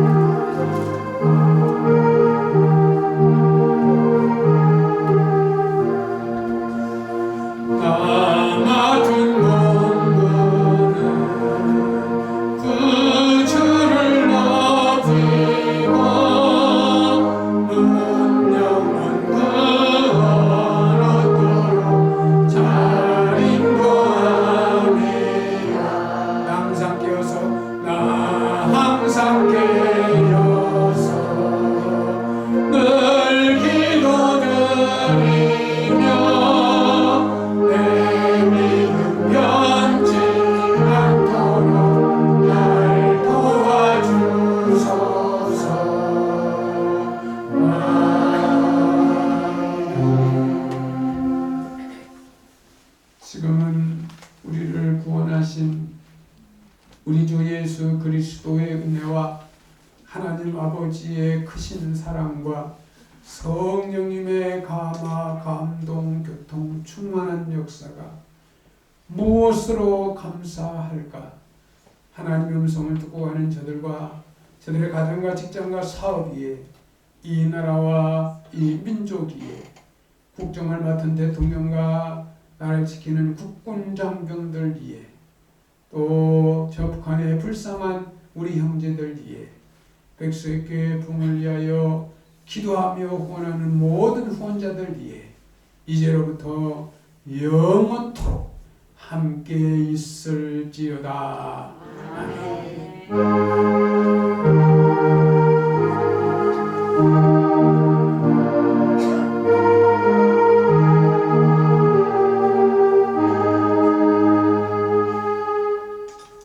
나 우리를 구원하신 우리 주 예수 그리스도의 은혜와 하나님 아버지의 크신 사랑과 성령님의 감화, 감동, 교통, 충만한 역사가 무엇으로 감사할까? 하나님의 음성을 듣고 가는 저들과 저들의 가정과 직장과 사업 위에 이 나라와 이 민족 위에 국정을 맡은 대통령과 나라를 지키는 국군 장병들 위에 또저 북한의 불쌍한 우리 형제들 위해 백수의 교회 부흥을 위하여 기도하며 후원하는 모든 후원자들 위해 이제로부터 영원토록 함께 있을지어다.